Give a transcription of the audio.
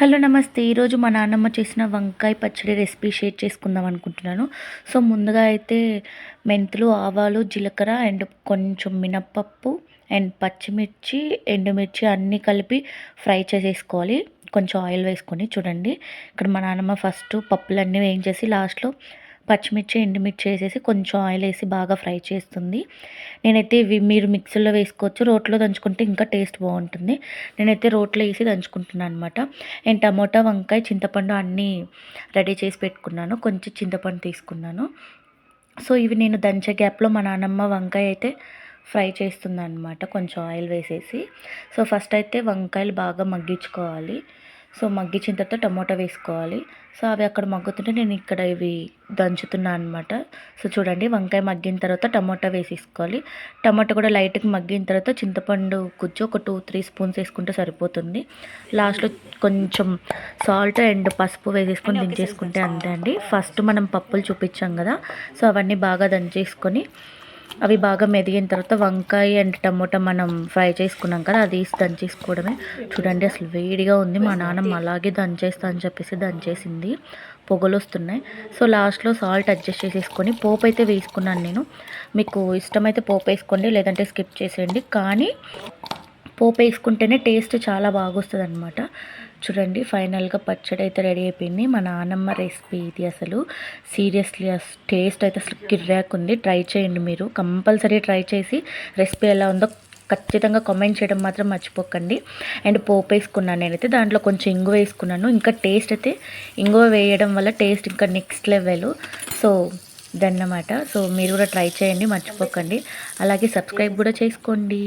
Hello నమస్తే. ఈరోజు మా నాన్నమ్మ చేసిన వంకాయ పచ్చడి రెసిపీ షేర్ చేసుకుందాం అనుకుంటున్నాను. సో ముందుగా అయితే మెంతులు ఆవాలు జీలకర్ర అండ్ కొంచెం మినప్పప్పు అండ్ పచ్చిమిర్చి ఎండుమిర్చి అన్నీ కలిపి ఫ్రై చేసేసుకోవాలి. కొంచెం ఆయిల్ వేసుకొని చూడండి. ఇక్కడ మా నాన్నమ్మ ఫస్ట్ పప్పులన్నీ వేయించేసి లాస్ట్లో పచ్చిమిర్చి ఎండుమిర్చి వేసేసి కొంచెం ఆయిల్ వేసి బాగా ఫ్రై చేస్తుంది. నేనైతే ఇవి మీరు మిక్సీలో వేసుకోవచ్చు రోట్లో దంచుకుంటే ఇంకా టేస్ట్ బాగుంటుంది. నేనైతే రోట్లో వేసి దంచుకుంటున్నాను అనమాట అండ్ టమోటా వంకాయ చింతపండు అన్నీ రెడీ చేసి పెట్టుకున్నాను. కొంచెం చింతపండు తీసుకున్నాను. సో ఇవి నేను దంచే గ్యాప్లో మా నాన్నమ్మ వంకాయ అయితే ఫ్రై చేస్తుంది అనమాట కొంచెం ఆయిల్ వేసేసి. సో ఫస్ట్ అయితే వంకాయలు బాగా మగ్గించుకోవాలి. సో మగ్గించిన తర్వాత టమోటా వేసుకోవాలి. సో అవి అక్కడ మగ్గుతుంటే నేను ఇక్కడ ఇవి దంచుతున్నాను అనమాట సో చూడండి వంకాయ మగ్గిన తర్వాత టమోటా వేసేసుకోవాలి. టమాటా కూడా లైట్గా మగ్గిన తర్వాత చింతపండు గుజ్జు ఒక టూ త్రీ స్పూన్స్ వేసుకుంటే సరిపోతుంది. లాస్ట్లో కొంచెం సాల్ట్ అండ్ పసుపు వేసేసుకొని దించేసుకుంటే అంతే అండి. ఫస్ట్ మనం పప్పులు చూపించాం కదా సో అవన్నీ బాగా దంచేసుకొని అవి బాగా మెదిగిన తర్వాత వంకాయ అండ్ టమోటా మనం ఫ్రై చేసుకున్నాం కదా అది దంచేసుకోవడమే. చూడండి అసలు వేడిగా ఉంది. మా నాన్నమ్మ అలాగే దంచేస్తా అని చెప్పేసి దంచేసింది. పొగలు వస్తున్నాయి. సో లాస్ట్లో సాల్ట్ అడ్జస్ట్ చేసేసుకొని పోపు అయితే వేసుకున్నాను నేను. మీకు ఇష్టమైతే పోపు వేసుకోండి లేదంటే స్కిప్ చేసేయండి. కానీ పోపు వేసుకుంటేనే టేస్ట్ చాలా బాగా వస్తుంది అనమాట చూడండి ఫైనల్గా పచ్చడి అయితే రెడీ అయిపోయింది. మా నాన్నమ్మ రెసిపీ ఇది అసలు. సీరియస్లీ టేస్ట్ అయితే అసలు కిర్రాక్ ఉంది. ట్రై చేయండి మీరు. కంపల్సరీ ట్రై చేసి రెసిపీ ఎలా ఉందో ఖచ్చితంగా కామెంట్ చేయడం మాత్రం మర్చిపోకండి. అండ్ పోపు వేసుకున్నాను నేనైతే. దాంట్లో కొంచెం ఇంగువ వేసుకున్నాను. ఇంకా టేస్ట్ అయితే ఇంగువ వేయడం వల్ల టేస్ట్ ఇంకా నెక్స్ట్ లెవెల్. సో దన్నమాట సో మీరు కూడా ట్రై చేయండి మర్చిపోకండి. అలాగే సబ్స్క్రైబ్ కూడా చేసుకోండి.